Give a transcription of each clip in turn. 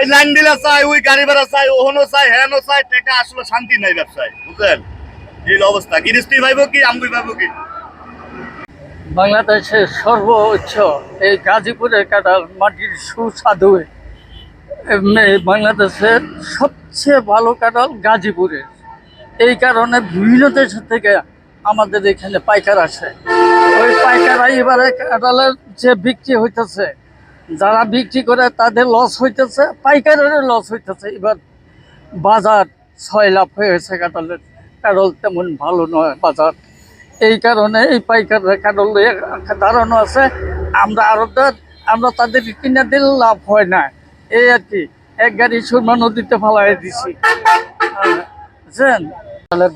এই লাইন দিলে চাই, ওই গাড়ি ভাড়া চাই, ওহনো চাই হেনো চাই, টাকা আসলে শান্তি নাই ব্যবসায়, বুঝলেন? এই অবস্থা। গিরিস্তি ভাইব কি আমগুই ভাইব কি? বাংলাদেশের সর্বোচ্চ এই গাজীপুরের কাঁঠাল মাটির সুস্বাদু বাংলাদেশের সবচেয়ে ভালো কাঁঠাল গাজীপুরের। এই কারণে বিভিন্ন দেশ থেকে আমাদের এখানে পাইকার আসে। ওই পাইকাররা এবারে কাঁঠালের যে বিক্রি হইতেছে যারা বিক্রি করে তাদের লস হইতেছে পাইকারের লস হইতেছে। এবার বাজার ছয় লাভ হয়েছে কাঁঠালের। কাঁঠাল তেমন ভালো নয় বাজার। এই কারণে এই পাইকাররা লইয়া ধারণা আছে, আমরা আরও আমরা তাদের কিনে দিলে লাভ হয় না। এই আর কি, এক গাড়ি সুরমা নদীতে ফালাই দিছি। বুঝছেন?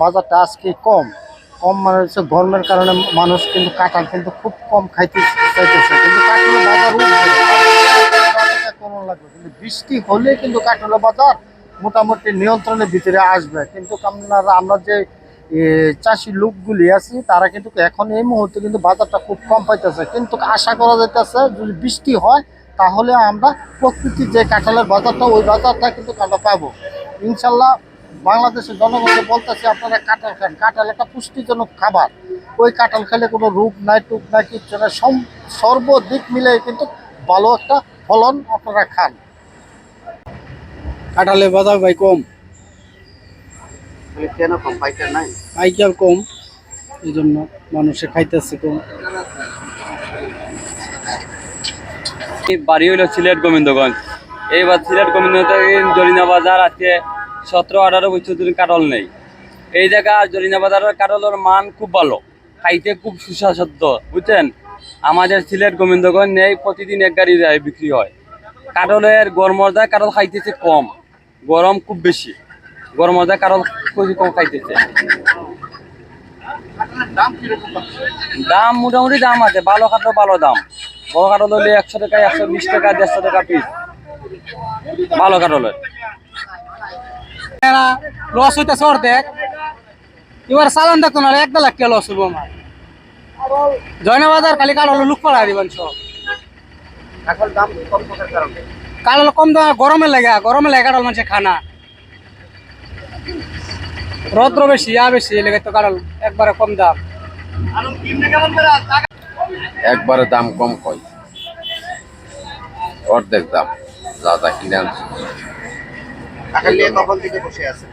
বাজারটা আজকে কম। কম মানে হচ্ছে গরমের কারণে মানুষ কিন্তু কাঁঠাল কিন্তু খুব কম খাইতে চাইতেছে। কিন্তু কাঁঠালের বাজার লাগবে। কিন্তু বৃষ্টি হলে কিন্তু কাঁঠালের বাজার মোটামুটি নিয়ন্ত্রণের ভিতরে আসবে। কিন্তু আমরা যে চাষি লোকগুলি আছি, তারা কিন্তু এখন এই মুহূর্তে কিন্তু বাজারটা খুব কম পাইতেছে। কিন্তু আশা করা যাইতেছে, যদি বৃষ্টি হয়, তাহলে আমরা প্রকৃতির যে কাঁঠালের বাজারটা, ওই বাজারটা কিন্তু আমরা পাবো। ইনশাল্লাহ বাংলাদেশের জনগণকে বলতেছি, আপনারা কাঁঠাল খান। কাঁঠাল একটা পুষ্টিজনক খাবার। ওই কাঁঠাল খেলে কোনো রোগ নাই টুক নাই, কিচ্ছু নাই। সর্বদিক মিলে কিন্তু ভালো একটা ফলন আপনারা খান। কাঁঠালের বাজার ভাই কম। কেন কম? পাইকার নাই? পাইকার কম। এই জন্য মানুষে খাইতেছে কম। এই বাড়ি হইল সিলেট গোবিন্দগঞ্জ। এইবার সিলেট গোবিন্দগঞ্জ জরিনা বাজার আছে। সতেরো আঠারো বছর ধরে কাটল নেই। এই জায়গা জরিনা বাজারের কাটলের মান খুব ভালো। খাইতে খুব সুস্বাদু বুঝছেন? আমাদের সিলেট গোবিন্দগঞ্জ নেই, প্রতিদিন এক গাড়ি যায় বিক্রি হয়। কাটলের গরমজায় কাটল খাইতেছে কম। গরম খুব বেশি। গরমজায় কাটল খুবই কম খাইতেছে। দাম মোটামুটি দাম আছে, ভালো কাঠল ভালো দাম। বড় কাঠল হলে একশো টাকা, একশো বিশ টাকা, দেড়শো টাকা পিস ভালো কাঠলের লস হইতেছে অর্ধেক। এবার চালান দেখতো না একটা টাকা লস হইব আমার। জয়না বাজার খালি কাল হলো লুক পড়া দিবেন সব এখন দাম কম থাকার কারণে? কাল হলো কম দাম গরমে লাগে গরমে লাগে কাটাল মানুষে খানা। রৌদ্র বেশি ইয়া বেশি লেগে তো কাটাল একবারে কম দাম। একবারে দাম কম কয় অর্ধেক দাম যা যা কিনে আনছি। কাঁঠাল নিয়ে কখন থেকে বসে আছে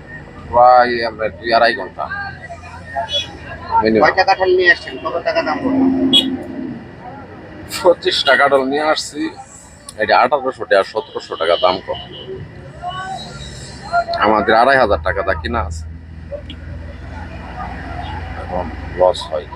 প্রায় আমরা দুই আড়াই ঘণ্টা। কয়টা কাঁঠাল নিয়ে আসছেন? কত টাকা দাম পঁচিশ টাকা ডল নিয়ে আসছি। এটা আঠারোশো টাকা সতেরোশো টাকা দাম কম। আমাদের আড়াই হাজার টাকা দা কিনা আছে। এখন লস হয়